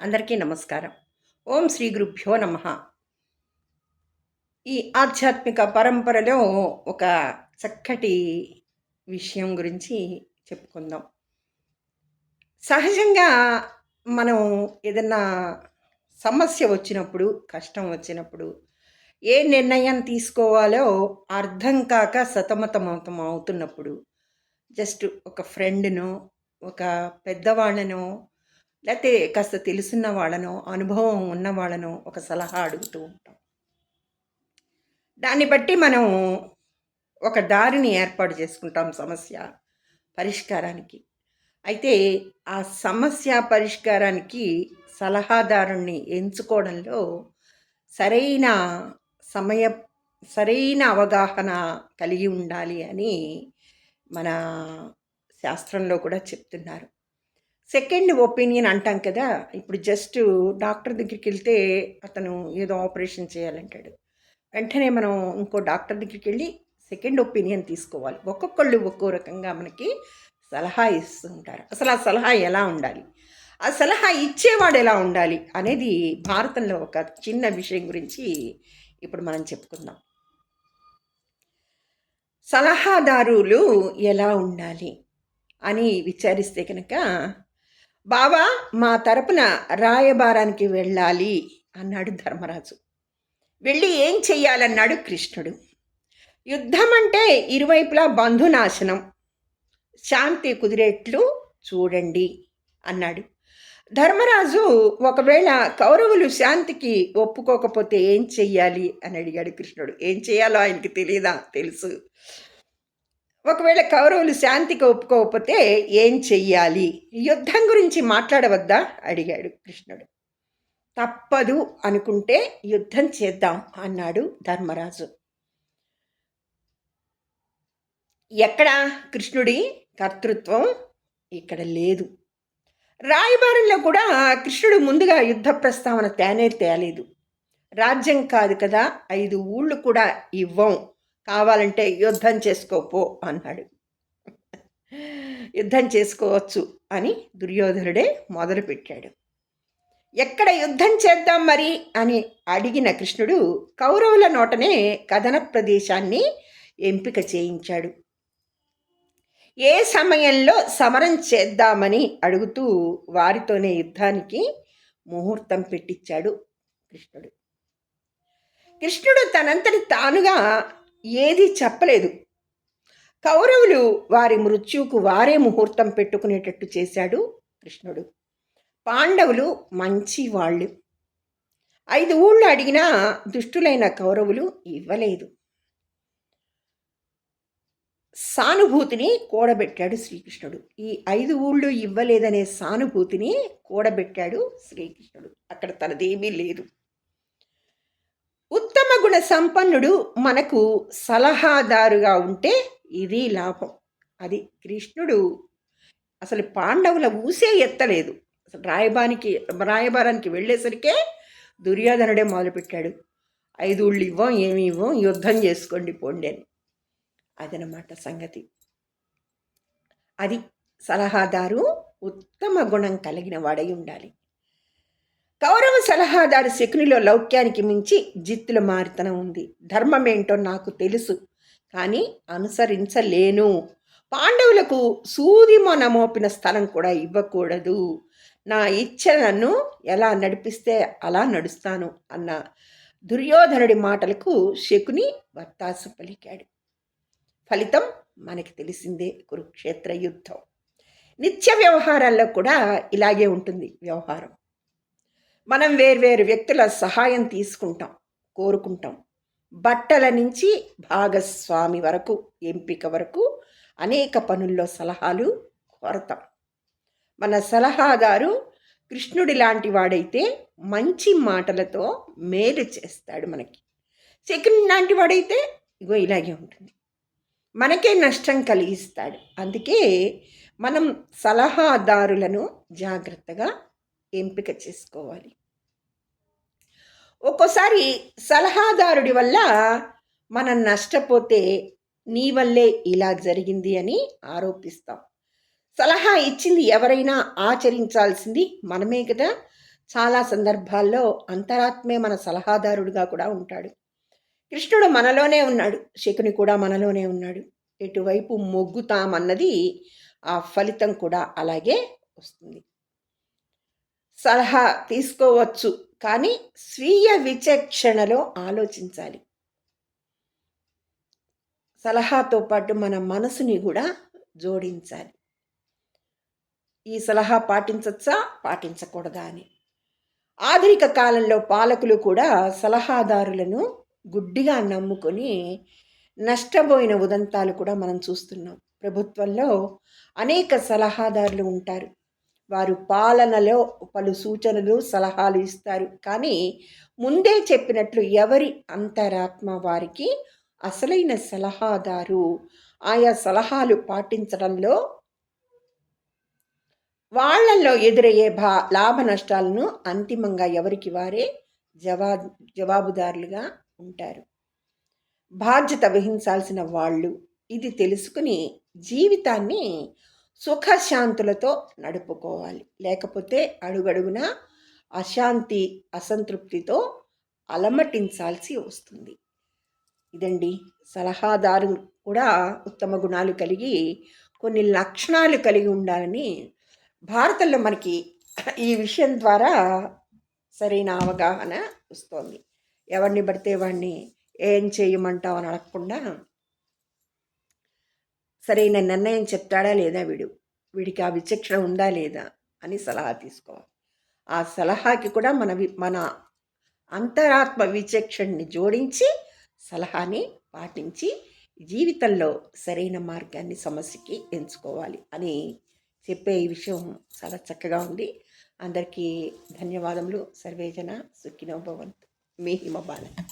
అందరికీ నమస్కారం. ఓం శ్రీ గురుభ్యో నమ. ఈ ఆధ్యాత్మిక పరంపరలో ఒక చక్కటి విషయం గురించి చెప్పుకుందాం. సహజంగా మనం ఏదన్నా సమస్య వచ్చినప్పుడు కష్టం వచ్చినప్పుడు ఏ నిర్ణయం తీసుకోవాలో అర్థం కాక సతమతమతం అవుతున్నప్పుడు జస్ట్ ఒక ఫ్రెండ్ను ఒక పెద్దవాళ్ళనో లేకపోతే కాస్త తెలుసున్న వాళ్ళనో అనుభవం ఉన్న వాళ్ళనో ఒక సలహా అడుగుతూ ఉంటాం. దాన్ని బట్టి మనం ఒక దారిని ఏర్పాటు చేసుకుంటాం సమస్య పరిష్కారానికి. అయితే ఆ సమస్య పరిష్కారానికి సలహాదారుణ్ణి ఎంచుకోవడంలో సరైన సమయ సరైన అవగాహన కలిగి ఉండాలి అని మన శాస్త్రంలో కూడా చెప్తున్నారు. సెకండ్ ఒపీనియన్ అంటాం కదా ఇప్పుడు జస్ట్ డాక్టర్ దగ్గరికి వెళ్తే అతను ఏదో ఆపరేషన్ చేయాలంటాడు. వెంటనే మనం ఇంకో డాక్టర్ దగ్గరికి వెళ్ళి సెకండ్ ఒపీనియన్ తీసుకోవాలి. ఒక్కొక్కళ్ళు ఒక్కో రకంగా మనకి సలహా ఇస్తూ ఉంటారు. అసలు ఆ సలహా ఎలా ఉండాలి? ఆ సలహా ఇచ్చేవాడు ఎలా ఉండాలి అనేది భారతంలో ఒక చిన్న విషయం గురించి ఇప్పుడు మనం చెప్పుకుందాం. సలహాదారులు ఎలా ఉండాలి అని విచారిస్తే కనుక బావా మా తరపున రాయబారానికి వెళ్ళాలి అన్నాడు ధర్మరాజు. వెళ్ళి ఏం చెయ్యాలన్నాడు కృష్ణుడు. యుద్ధం అంటే ఇరువైపులా బంధునాశనం. శాంతి కుదిరేట్లు చూడండి అన్నాడు. ధర్మరాజు ఒకవేళ కౌరవులు శాంతికి ఒప్పుకోకపోతే ఏం చెయ్యాలి అని అడిగాడు కృష్ణుడు. ఏం చేయాలో ఆయనకి తెలియదా తెలుసు. ఒకవేళ కౌరవులు శాంతికి ఒప్పుకోకపోతే ఏం చెయ్యాలి? యుద్ధం గురించి మాట్లాడవద్దా? అడిగాడు కృష్ణుడు. తప్పదు అనుకుంటే యుద్ధం చేద్దాం అన్నాడు ధర్మరాజు. ఎక్కడ కృష్ణుడి కర్తృత్వం? ఇక్కడ లేదు. రాయబారంలో కూడా కృష్ణుడు ముందుగా యుద్ధ ప్రస్తావన తేనే తేలేదు. రాజ్యం కాదు కదా ఐదు ఊళ్ళు కూడా ఇవ్వం. కావాలంటే యుద్ధం చేసుకోపో అన్నాడు. యుద్ధం చేసుకోవచ్చు అని దుర్యోధనుడే మొదలుపెట్టాడు. ఎక్కడ యుద్ధం చేద్దాం మరి అని అడిగిన కృష్ణుడు కౌరవుల నోటనే కథన ప్రదేశాన్ని ఎంపిక చేయించాడు. ఏ సమయంలో సమరం చేద్దామని అడుగుతూ వారితోనే యుద్ధానికి ముహూర్తం పెట్టించాడు కృష్ణుడు. కృష్ణుడు తనంతటి తానుగా ఏదీ చెప్పలేదు. కౌరవులు వారి మృత్యువుకు వారే ముహూర్తం పెట్టుకునేటట్టు చేశాడు కృష్ణుడు. పాండవులు మంచి వాళ్ళు ఐదు ఊళ్ళు అడిగినా దుష్టులైన కౌరవులు ఇవ్వలేదు. సానుభూతిని కూడబెట్టాడు శ్రీకృష్ణుడు. ఈ ఐదు ఊళ్ళు ఇవ్వలేదనే సానుభూతిని కూడబెట్టాడు శ్రీకృష్ణుడు. అక్కడ తనదేమీ లేదు. ఉత్తమ సంపన్నుడు మనకు సలహాదారుగా ఉంటే ఇది లాభం. అది కృష్ణుడు అసలు పాండవుల ఊసే ఎత్తలేదు. అసలు రాయబానికి రాయబారానికి వెళ్ళేసరికే దుర్యోధనుడే మొదలుపెట్టాడు. ఐదు ఊళ్ళు ఇవ్వం ఏమి ఇవ్వం యుద్ధం చేసుకోండి పోండి అని. అదనమాట సంగతి. అది సలహాదారు ఉత్తమ గుణం కలిగిన వాడై ఉండాలి. కౌరవ సలహాదారు శకునిలో లౌక్యానికి మించి జిత్తుల మారితనం ఉంది. ధర్మమేంటో నాకు తెలుసు కానీ అనుసరించలేను. పాండవులకు సూదిమో నమోపిన మోపిన స్థలం కూడా ఇవ్వకూడదు. నా ఇచ్చ నన్ను ఎలా నడిపిస్తే అలా నడుస్తాను అన్న దుర్యోధనుడి మాటలకు శకుని వత్తాసు పలికాడు. ఫలితం మనకి తెలిసిందే కురుక్షేత్ర యుద్ధం. నిత్య వ్యవహారాల్లో కూడా ఇలాగే ఉంటుంది వ్యవహారం. మనం వేర్వేరు వ్యక్తుల సహాయం తీసుకుంటాం కోరుకుంటాం. బట్టల నుంచి భాగస్వామి వరకు ఎంపిక వరకు అనేక పనుల్లో సలహాలు కోరతాం. మన సలహాదారు కృష్ణుడి లాంటి వాడైతే మంచి మాటలతో మేలు చేస్తాడు మనకి. శకుని లాంటి వాడైతే ఇగో ఇలాగే ఉంటుంది. మనకే నష్టం కలిగిస్తాడు. అందుకే మనం సలహాదారులను జాగ్రత్తగా ఎంపిక చేసుకోవాలి. ఒక్కోసారి సలహాదారుడి వల్ల మనం నష్టపోతే నీ వల్లే ఇలా జరిగింది అని ఆరోపిస్తాం. సలహా ఇచ్చింది ఎవరైనా ఆచరించాల్సింది మనమే కదా. చాలా సందర్భాల్లో అంతరాత్మే మన సలహాదారుడిగా కూడా ఉంటాడు. కృష్ణుడు మనలోనే ఉన్నాడు. శకుని కూడా మనలోనే ఉన్నాడు. ఎటువైపు మొగ్గుతామన్నది ఆ ఫలితం కూడా అలాగే వస్తుంది. సలహా తీసుకోవచ్చు. కానీ స్వీయ విచక్షణలో ఆలోచించాలి. సలహాతో పాటు మన మనసుని కూడా జోడించాలి. ఈ సలహా పాటించచ్చా? పాటించకూడదా అని. ఆధునిక కాలంలో పాలకులు కూడా సలహాదారులను గుడ్డిగా నమ్ముకొని నష్టపోయిన ఉదంతాలు కూడా మనం చూస్తున్నాం. ప్రభుత్వంలో అనేక సలహాదారులు ఉంటారు. వారు పాలనలో పలు సూచనలు సలహాలు ఇస్తారు. కానీ ముందే చెప్పినట్లు ఎవరి అంతరాత్మ వారికి అసలైన సలహాదారు? ఆయా సలహాలు పాటించడంలో వాళ్ళల్లో ఎదురయ్యే భా లాభ నష్టాలను అంతిమంగా ఎవరికి వారే జవా జవాబుదారులుగా ఉంటారు. బాధ్యత వహించాల్సిన వాళ్ళు. ఇది తెలుసుకుని జీవితాన్ని సుఖశాంతులతో నడుపుకోవాలి. లేకపోతే అడుగడుగున అశాంతి అసంతృప్తితో అలమటించాల్సి వస్తుంది. ఇదండి సలహాదారు కూడా ఉత్తమ గుణాలు కలిగి కొన్ని లక్షణాలు కలిగి ఉండాలని భారతంలో మనకి ఈ విషయం ద్వారా సరైన అవగాహన వస్తోంది. ఎవరిని పడితే వాడిని ఏం చేయమంటావు అని అడగకుండా సరైన నిర్ణయం చెప్తాడా లేదా వీడు? వీడికి ఆ విచక్షణ ఉందా లేదా? అని సలహా తీసుకోవాలి. ఆ సలహాకి కూడా మన వి మన అంతరాత్మ విచక్షణని జోడించి సలహాని పాటించి జీవితంలో సరైన మార్గాన్ని సమస్యకి ఎంచుకోవాలి అని చెప్పే ఈ విషయం చాలా చక్కగా ఉంది. అందరికీ ధన్యవాదములు. సర్వేజన సుఖినోభవంతు మీ హిమబాల.